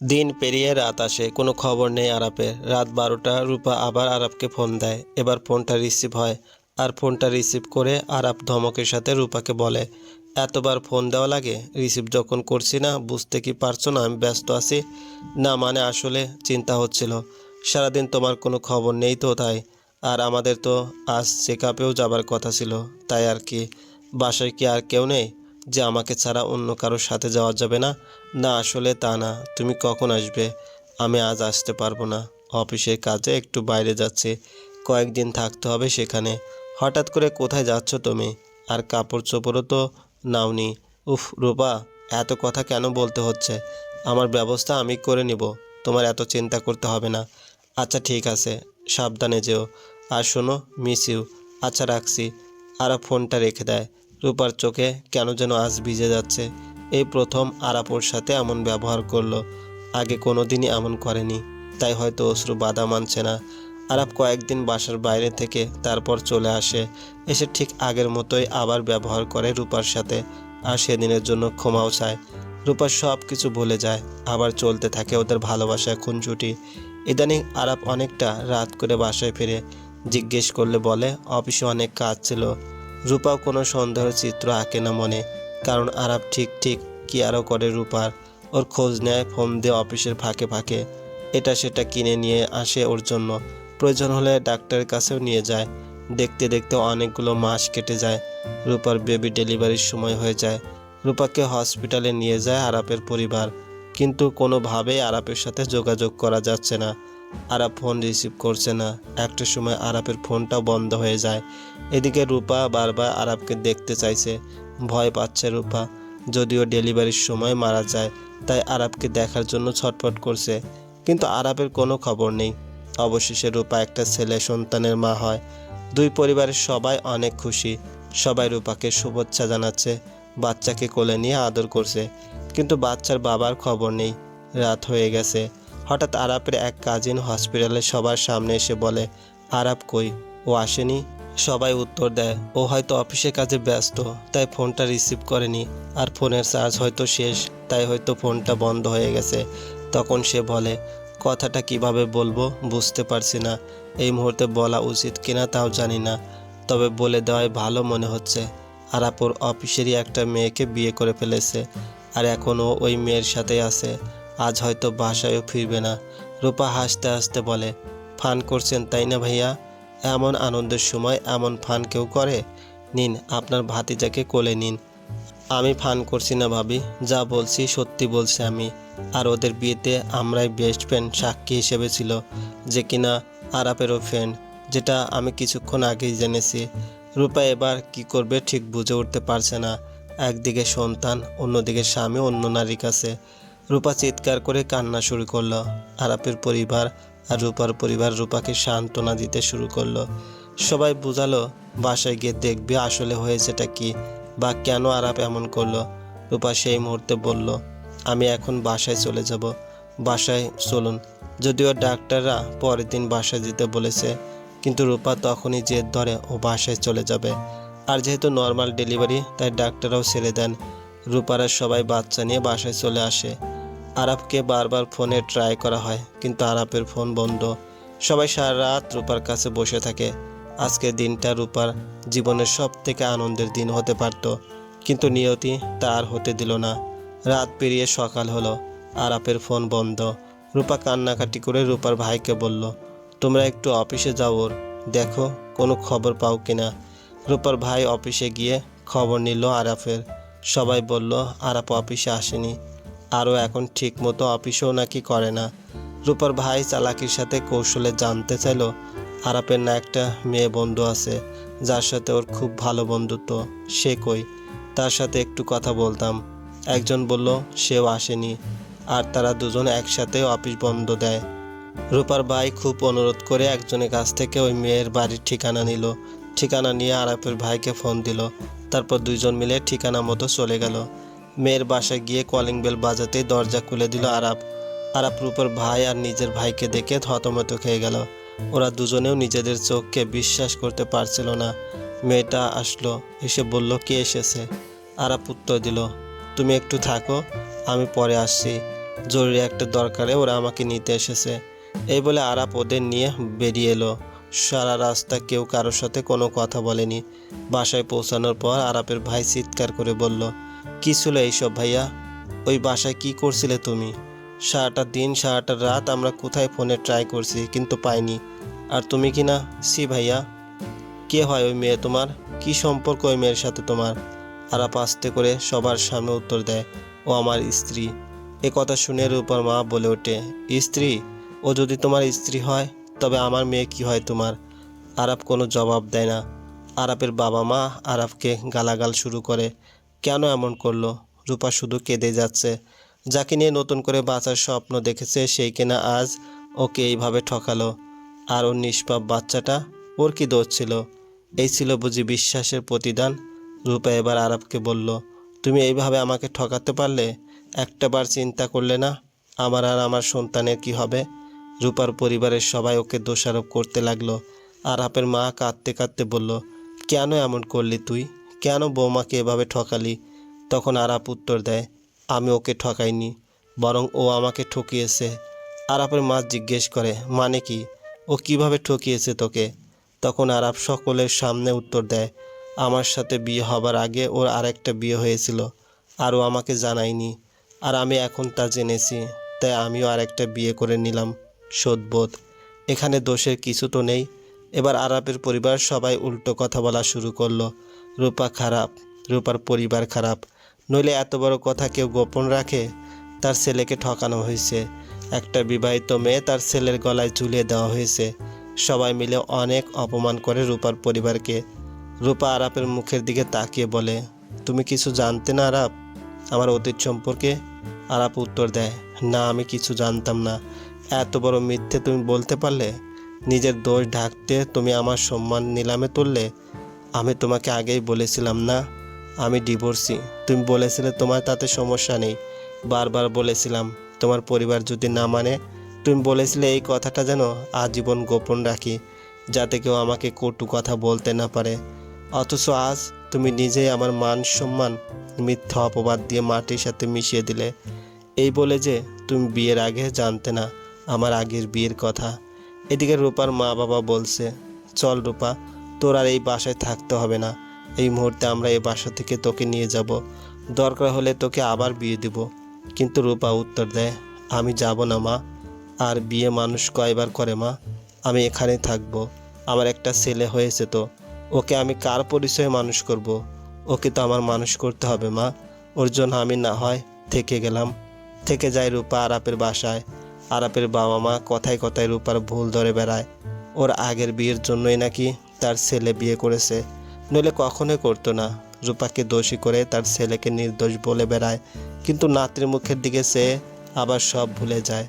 দিন পেরিয়ে রাত আসে, কোনো খবর নেই আরাপের। রাত বারোটা, রূপা আবার আরাপকে ফোন দেয়। এবার ফোনটা রিসিভ হয় আর ফোনটা রিসিভ করে আরাপ ধমকের সাথে রূপাকে বলে, এতবার ফোন দেওয়া লাগে? রিসিভ যখন করছি না, বুঝতে কি পারছ না আমি ব্যস্ত আছি? না মানে আসলে চিন্তা হচ্ছিল। সারাদিন তোমার কোনো খবর নেই তো তাই। আর আমাদের তো আজ চেক আপেও যাবার কথা ছিল। তাই আর কি, বাসায় কি আর কেউ নেই? যে আমাকে ছাড়া অন্য কারোর সাথে যাওয়া যাবে না? না, আসলে তা না। তুমি কখন আসবে? আমি আজ আসতে পারব না। অফিসের কাজে একটু বাইরে যাচ্ছি। কয়েকদিন থাকতে হবে সেখানে। হঠাৎ করে কোথায় যাচ্ছ তুমি? আর কাপড় চোপড়ও তো নাওনি। উফ, রূপা, এত কথা কেন বলতে হচ্ছে? আমার ব্যবস্থা আমি করে নিব। তোমার এত চিন্তা করতে হবে না। আচ্ছা ঠিক আছে। সাবধানে যেও। আর শোনো মিস ইউ আচ্ছা রাখছি। আর ফোনটা রেখে দেয়। রূপার চোখে কেন যেন আজ ভিজে যাচ্ছে। এই প্রথম আরাপোর সাথে এমন ব্যবহার করল। আগে কোনো দিনই এমন করেনি। তাই হয়তো অশ্রু বাধা মানছে না। আরাপ কয়েকদিন বাসার বাইরে থেকে তারপর চলে আসে। এসে ঠিক আগের মতোই আবার ব্যবহার করে রূপার সাথে। আর সেদিনের জন্য ক্ষমাও চায়। রূপার সব কিছু ভুলে যায়। আবার চলতে থাকে ওদের ভালোবাসায় খুনছুটি ইদানিং আরাপ অনেকটা রাত করে বাসায় ফিরে। জিজ্ঞেস করলে বলে, অফিসে অনেক কাজ ছিল। রূপাও কোনো সন্দেহের চিত্র আঁকে না মনে। কারণ আরাপ ঠিক ঠিক কি আরও করে রূপার? ওর খোঁজ নেয় ফোন দিয়ে অফিসের ফাঁকে ফাঁকে। এটা সেটা কিনে নিয়ে আসে ওর জন্য। প্রয়োজন হলে ডাক্তারের কাছেও নিয়ে যায়। দেখতে দেখতে অনেকগুলো মাস কেটে যায়। রূপার বেবি ডেলিভারির সময় হয়ে যায়। রূপাকে হসপিটালে নিয়ে যায় আরাপের পরিবার। কিন্তু কোনোভাবেই আরাপের সাথে যোগাযোগ করা যাচ্ছে না। আরাপ ফোন রিসিভ করছে না। একটা সময় আরাপের ফোনটাও বন্ধ হয়ে যায়। এদিকে রূপা বারবার আরাপকে দেখতে চাইছে। ভয় পাচ্ছে রূপা। যদিও ডেলিভারির সময় মারা যায়, তাই আরাপকে দেখার জন্য ছটফট করছে, কিন্তু আরাপের কোনো খবর নেই। অবশেষে রূপা একটা ছেলে, সন্তানের মা হয়। দুই পরিবারের সবাই অনেক খুশি। সবাই রূপাকে শুভেচ্ছা জানাচ্ছে, বাচ্চাকে কোলে নিয়ে আদর করছে, কিন্তু বাচ্চার বাবার খবর নেই। রাত হয়ে গেছে। হঠাৎ আরাপের এক কাজিন হসপিটালে সবার সামনে এসে বলে আরাপ কই? ও আসেনি? সবাই উত্তর দেয়, ও হয়তো অফিসের কাজে ব্যস্ত, তাই ফোনটা রিসিভ করেনি। আর ফোনের চার্জ হয়তো শেষ, তাই হয়তো ফোনটা বন্ধ হয়ে গেছে। তখন সে বলে, কথাটা কীভাবে বলব বুঝতে পারছি না। এই মুহূর্তে বলা উচিত কিনা তাও জানি না। তবে বলে দেওয়াই ভালো মনে হচ্ছে। আর আরাপুর অফিসেরই একটা মেয়েকে বিয়ে করে ফেলেছে, আর এখনও ওই মেয়ের সাথে আছে। আজ হয়তো বাসায়ও ফিরবে না। রূপা হাসতে হাসতে বলে, ফান করছেন তাই না ভাইয়া? এমন আনন্দের সময় এমন ফান কেউ করে? নিন, আপনার ভাতিজাকে কোলে নিন। আমি ফান করছি না ভাবি, যা বলছি সত্যি বলছি আমি। আর ওদের বিয়েতে আমরাই বেস্ট ফ্রেন্ড সাক্ষী হিসেবে ছিল, যে কিনা আরাপেরও ফ্রেন্ড যেটা আমি কিছুক্ষণ আগেই জেনেছি। রূপা এবার কি করবে ঠিক বুঝে উঠতে পারছে না। একদিকে সন্তান, অন্যদিকে স্বামী, অন্য নারীর কাছে। রূপা চিৎকার করে কান্না শুরু করল। আরাপের পরিবার আর রূপার পরিবার রূপাকে সান্ত্বনা দিতে শুরু করল। সবাই বুঝালো, বাসায় গিয়ে দেখবে আসলে হয়েছেটা কি বা কেন আরাপ এমন করল। রূপা সেই মুহূর্তে বলল, আমি এখন বাসায় চলে যাব। বাসায় চলুন। যদিও ডাক্তাররা পরের দিন বাসায় যেতে বলেছে, কিন্তু রূপা তখনই জেদ ধরে ও বাসায় চলে যাবে। আর যেহেতু নর্মাল ডেলিভারি তাই ডাক্তাররাও ছেড়ে দেন। রূপারা সবাই বাচ্চা নিয়ে বাসায় চলে আসে। আরাপকে বারবার ফোনে ট্রাই করা হয়, কিন্তু আরাপের ফোন বন্ধ। সবাই সারা রাত রূপার কাছে বসে থাকে। আজকের দিনটা রূপার জীবনের সব থেকে আনন্দের দিন হতে পারত, কিন্তু নিয়তি তার হতে দিল না। রাত পেরিয়ে সকাল হলো আরাপের ফোন বন্ধ। রূপা কান্নাকাটি করে রূপার ভাইকে বলল, তোমরা একটু অফিসে যাও ওর, দেখো কোনো খবর পাও কিনা। রূপার ভাই অফিসে গিয়ে খবর নিল আরাফের। সবাই বলল, আরাপ অফিসে আসেনি। আরও এখন ঠিক মতো অফিসেও নাকি করে না। রূপার ভাই চালাকির সাথে কৌশলে জানতে চাইল, আরাপের না একটা মেয়ে বন্ধু আছে, যার সাথে ওর খুব ভালো বন্ধুত্ব, সে কই? তার সাথে একটু কথা বলতাম। একজন বলল, সেও আসেনি, আর তারা দুজন একসাথে অফিস বন্ধ দেয়। রূপার ভাই খুব অনুরোধ করে একজনের কাছ থেকে ওই মেয়ের বাড়ির ঠিকানা নিল। ঠিকানা নিয়ে আরাপের ভাইকে ফোন দিল। তারপর দুইজন মিলে ঠিকানা মতো চলে গেল। মেয়ের বাসায় গিয়ে কলিং বেল বাজাতেই দরজা খুলে দিল আরাপ আরাপ রূপার ভাই আর নিজের ভাইকে দেখে থতমত খেয়ে গেল। ওরা দুজনেও নিজেদের চোখকে বিশ্বাস করতে পারছিল না। মেয়েটা আসলো, এসে বলল, কে এসেছে? আরাপ উত্তর দিল, তুমি একটু থাকো, আমি পরে আসছি। জরুরি একটা দরকারে ওরা আমাকে নিতে এসেছে। এই বলে আরাপ ওদের নিয়ে বেরিয়ে এলো। সারা রাস্তা কেউ কারোর সাথে কোনো কথা বলেনি। বাসায় পৌঁছানোর পর আরাপের ভাই চিৎকার করে বলল কি ছিল এইসব ভাইয়া? ওই বাসায় কি করছিলে তুমি? সারাটা দিন, সারাটা রাত আমরা কোথায় ফোনে ট্রাই করছি কিন্তু পাইনি। আর তুমি কি না? সি ভাইয়া। কে হয় ওই মেয়ে তোমার? কি সম্পর্ক ওই মেয়ের সাথে তোমার? আরাপ আস্তে করে সবার সামনে উত্তর দেয়, ও আমার স্ত্রী। এ কথা শুনে রূপার মা বলে ওঠে, স্ত্রী? ও যদি তোমার স্ত্রী হয়, তবে আমার মেয়ে কি হয় তোমার? আরাপ কোনো জবাব দেয় না। আরাপের বাবা মা আরাপকে গালাগাল শুরু করে কেন এমন করল? রূপা শুধু কেঁদে যাচ্ছে। যাকে নিয়ে নতুন করে বাঁচার স্বপ্ন দেখেছে, সেই কিনা আজ ওকে এইভাবে ঠকালো। আর ওর নিষ্পাপ বাচ্চাটা, ওর কি দোষ ছিল? এই ছিল বুঝি বিশ্বাসের প্রতিদান। রূপা এবার আরবকে বলল, তুমি এইভাবে আমাকে ঠকাতে পারলে? একটাবার চিন্তা করলে না? আমার আর আমার সন্তানের কি হবে? রূপার পরিবারের সবাই ওকে দোষারোপ করতে লাগল। আরাপের মা কাঁদতে কাঁদতে বলল, কেন এমন করলি তুই? কেন বৌমাকে এভাবে ঠকালি? তখন আরাপ উত্তর দেয়, আমি ওকে ঠকাইনি, বরং ও আমাকে ঠকিয়েছে। আরাপের মা জিজ্ঞেস করে মানে কি? ও কীভাবে ঠকিয়েছে তোকে? তখন আরাপ সকলের সামনে উত্তর দেয়, আমার সাথে বিয়ে হবার আগে ওর আরেকটা বিয়ে হয়েছিল, আর ও আমাকে জানায়নি, আর আমি এখন তা জেনেছি, তাই আমিও আরেকটা বিয়ে করে নিলাম সদবোধ এখানে দোষের কিছু তো নেই। এবার আরাপের পরিবার সবাই উল্টো কথা বলা শুরু করল। রূপা খারাপ, রূপার পরিবার খারাপ। নইলে এত বড় কথা কেউ গোপন রাখে? তার ছেলেকে ঠকানো হয়েছে। একটা বিবাহিত মেয়ে তার ছেলের গলায় ঝুলিয়ে দেওয়া হয়েছে। সবাই মিলে অনেক অপমান করে রূপার পরিবারকে। রূপা আরাপের মুখের দিকে তাকিয়ে বলে, তুমি কিছু জানতে না আরাপ? আমার অতীত সম্পর্কে? আরাপ উত্তর দেয়, না, আমি কিছু জানতাম না। এত বড় মিথ্যে তুমি বলতে পারলে? নিজের দোষ ঢাকতে তুমি আমার সম্মান নিলামে তুললে? আমি তোমাকে আগেই বলেছিলাম না, আমি ডিভোর্সি তুমি বলেছিলে তোমার তাতে সমস্যা নেই। বারবার বলেছিলাম, তোমার পরিবার যদি না মানে তুমি বলেছিলে এই কথাটা যেন আজীবন গোপন রাখি, যাতে কেউ আমাকে কটু কথা বলতে না পারে। অথচ আজ তুমি নিজেই আমার মান সম্মান, মিথ্যা অপবাদ দিয়ে মাটির সাথে মিশিয়ে দিলে। এই বলে যে তুমি বিয়ের আগে জানতে না, আমার আগের বিয়ের কথা। এদিকে রূপার মা বাবা বলছে, চল রূপা তোর আর এই বাসায় থাকতে হবে না। এই মুহূর্তে আমরা এই বাসা থেকে তোকে নিয়ে যাব। দরকার হলে তোকে আবার বিয়ে দেব। কিন্তু রূপা উত্তর দেয়, আমি যাব না মা। আর বিয়ে মানুষ কয়বার করে মা? আমি এখানে থাকব। আমার একটা ছেলে হয়েছে তো। ওকে আমি কার পরিচয়ে মানুষ করব। ওকে তো আমার মানুষ করতে হবে মা। ওর জন্য আমি না হয় থেকে গেলাম। থেকে যাই রূপা আরাপের বাসায়। আরাপের বাবা মা কথায় কথায় রূপার ভুল ধরে বেড়ায়। ওর আগের বিয়ের জন্যই নাকি তার ছেলে বিয়ে করেছে। নইলে কখনোই করতো না। রূপাকে দোষী করে তার ছেলেকে নির্দোষ বলে বেড়ায়। কিন্তু নাতির মুখের দিকে সে আবার সব ভুলে যায়।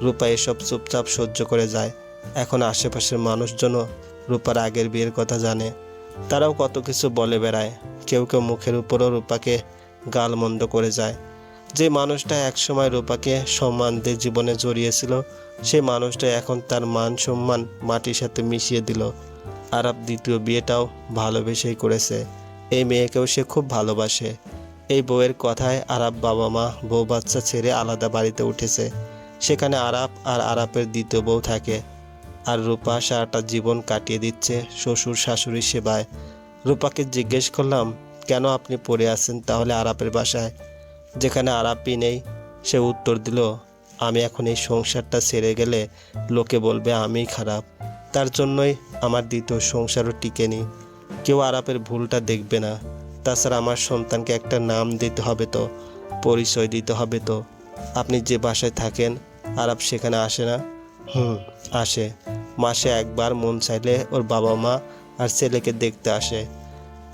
রূপা এসব চুপচাপ সহ্য করে যায়। এখন আশেপাশের মানুষজনও রূপার আগের বিয়ের কথা জানে। তারাও কত কিছু বলে বেড়ায়। কেউ কেউ মুখের উপরও রূপাকে গালমন্দ করে যায়। যে মানুষটা একসময় রূপাকে সম্মান দিয়ে জীবনে জড়িয়েছিল, সেই মানুষটা এখন তার মান সম্মান মাটির সাথে মিশিয়ে দিল। আরাপ দ্বিতীয় বিয়েটাও ভালোবেসেই করেছে। এই মেয়েকেও সে খুব ভালোবাসে। এই বউয়ের কথায় আরাপ বাবা মা বউ বাচ্চা ছেড়ে আলাদা বাড়িতে উঠেছে। সেখানে আরাপ আর আরাপের দ্বিতীয় বউ থাকে। আর রূপা সারাটা জীবন কাটিয়ে দিচ্ছে শ্বশুর শাশুড়ির সেবায়। রূপাকে জিজ্ঞেস করলাম, কেন আপনি পড়ে আছেন তাহলে আরাপের বাসায়? যেখানে আরাপই নেই, সে উত্তর দিল, আমি এখন এই সংসারটা ছেড়ে গেলে লোকে বলবে আমিই খারাপ। তার জন্যই আমার দ্বিতীয় সংসারও টিকে টিকেনি কেউ আরাপের ভুলটা দেখবে না। তাছাড়া আমার সন্তানকে একটা নাম দিতে হবে তো, পরিচয় দিতে হবে তো। আপনি যে বাসায় থাকেন আরাপ সেখানে আসে না? হুম, আসে। মাসে একবার মন চাইলে ওর বাবা মা আর ছেলেকে দেখতে আসে।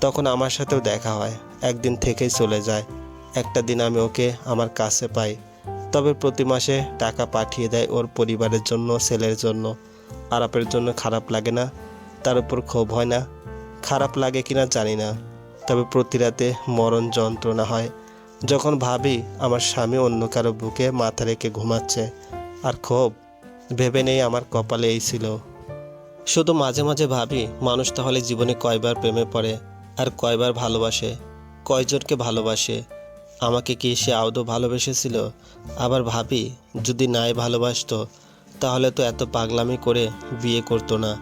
তখন আমার সাথেও দেখা হয়, একদিন থেকেই চলে যায়। একটা দিন আমি ওকে আমার কাছে পাই। তবে প্রতি মাসে টাকা পাঠিয়ে দেয় ওর পরিবারের জন্য, ছেলের জন্য। আরাপের জন্য খারাপ লাগে না, তার উপর ক্ষোভ হয় না, খারাপ লাগে কিনা জানি না। তবে প্রতি রাতে মরণ যন্ত্রণা হয়। যখন ভাবি আমার স্বামী অন্য কারও বুকে মাথা রেখে ঘুমাচ্ছে, আর ক্ষোভ ভেবে নেই আমার কপালে এই ছিল। শুধু মাঝে মাঝে ভাবি, মানুষ তাহলে জীবনে কয়বার প্রেমে পড়ে, আর কয়বার ভালোবাসে, কয়জনকে ভালোবাসে? আমাকে কি সে আদৌ ভালোবেসেছিল? আবার ভাবি, যদি নাই ভালোবাসতো তাহলে তো এত পাগলামি করে বিয়ে করতো না।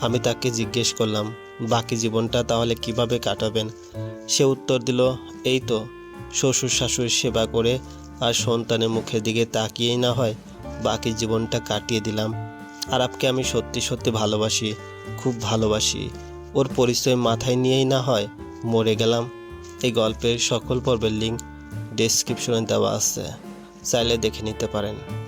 আমি তাকে জিজ্ঞেস করলাম, বাকি জীবনটা তাহলে কীভাবে কাটাবেন? সে উত্তর দিল, এই তো, শ্বশুর শাশুড়ির সেবা করে আর সন্তানের মুখের দিকে তাকিয়েই না হয়, বাকি জীবনটা কাটিয়ে দিলাম। আরবকে আমি সত্যি সত্যি ভালোবাসি, খুব ভালোবাসি। ওর পরিচয় মাথায় নিয়েই না হয় মরে গেলাম। এই গল্পের সকল পর্বের লিঙ্ক ডেসক্রিপশনে দেওয়া আছে। চাইলে দেখে নিতে পারেন।